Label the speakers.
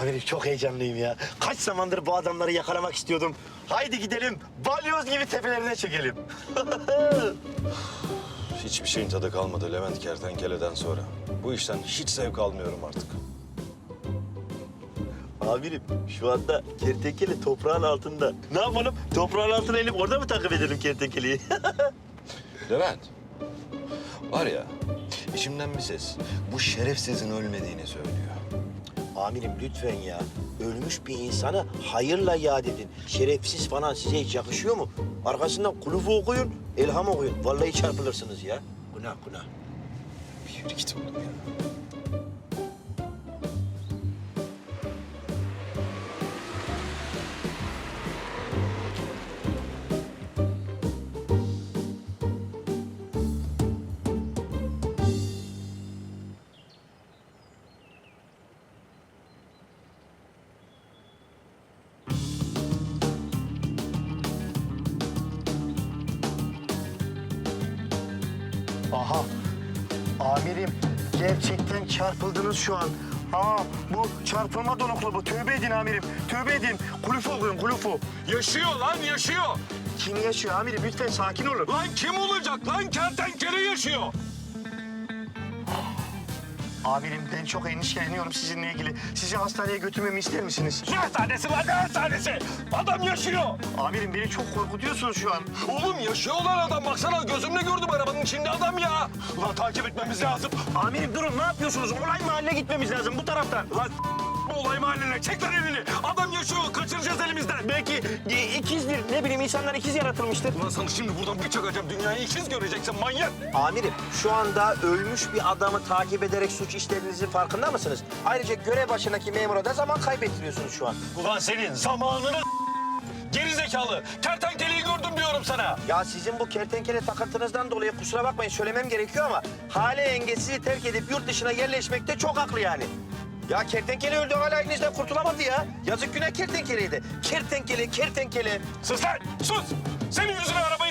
Speaker 1: Amirim çok heyecanlıyım ya. Kaç zamandır bu adamları yakalamak istiyordum. Haydi gidelim, balyoz gibi tepelerine çekelim.
Speaker 2: Hiçbir şeyin tadı kalmadı Levent Kertenkele'den sonra. Bu işten hiç zevk almıyorum artık.
Speaker 1: Amirim şu anda kertenkele toprağın altında. Ne yapalım? Toprağın altına inip orada mı takip edelim kertenkeleyi?
Speaker 2: Levent, var ya içimden bir ses bu şerefsizin ölmediğini söylüyor.
Speaker 1: Amirim lütfen ya. Ölmüş bir insana hayırla yad edin. Şerefsiz falan size hiç yakışıyor mu? Arkasından kulufu okuyun, elham okuyun. Vallahi çarpılırsınız ya. Günah günah.
Speaker 2: Bir yürü git oğlum ya.
Speaker 1: Aha. Amirim gerçekten çarpıldınız şu an. Aa bu çarpılma donuklu bu. Tövbe edin amirim. Tövbe edin. Kulufu okuyun kulufu.
Speaker 3: Yaşıyor lan yaşıyor.
Speaker 1: Kim yaşıyor amirim? Lütfen sakin olun.
Speaker 3: Lan kim olacak lan kertenkele yaşıyor.
Speaker 1: Amirim ben çok endişeleniyorum sizinle ilgili. Sizi hastaneye götürmemi ister misiniz?
Speaker 3: Ne hastanesi lan ne hastanesi? Adam yaşıyor.
Speaker 1: Amirim beni çok korkutuyorsunuz şu an.
Speaker 3: Oğlum yaşıyor lan adam baksana gözümle gördüm arabanın içinde adam ya. Lan takip etmemiz lazım.
Speaker 1: Amirim durun ne yapıyorsunuz? Olay mahalline gitmemiz lazım bu taraftan.
Speaker 3: Lan olay mahalline çek lan elini.
Speaker 1: İkiz yaratılmıştır.
Speaker 3: Ulan sana şimdi buradan bir çakacağım. Dünyayı ikiz göreceksin manyak.
Speaker 1: Amirim şu anda ölmüş bir adamı takip ederek suç işlediğinizin farkında mısınız? Ayrıca görev başındaki memura da zaman kaybettiriyorsunuz şu an.
Speaker 3: Ulan senin zamanını Geri zekalı. Kertenkeleyi gördüm diyorum sana.
Speaker 1: Ya sizin bu kertenkele takıntınızdan dolayı kusura bakmayın söylemem gerekiyor ama hale yengesizi terk edip yurt dışına yerleşmekte çok haklı yani. Ya kertenkele öldü hala elinizden kurtulamadı ya. Yazık günah kertenkeleydi. Kertenkele, kertenkele.
Speaker 3: Sus lan sus. Senin yüzüne araba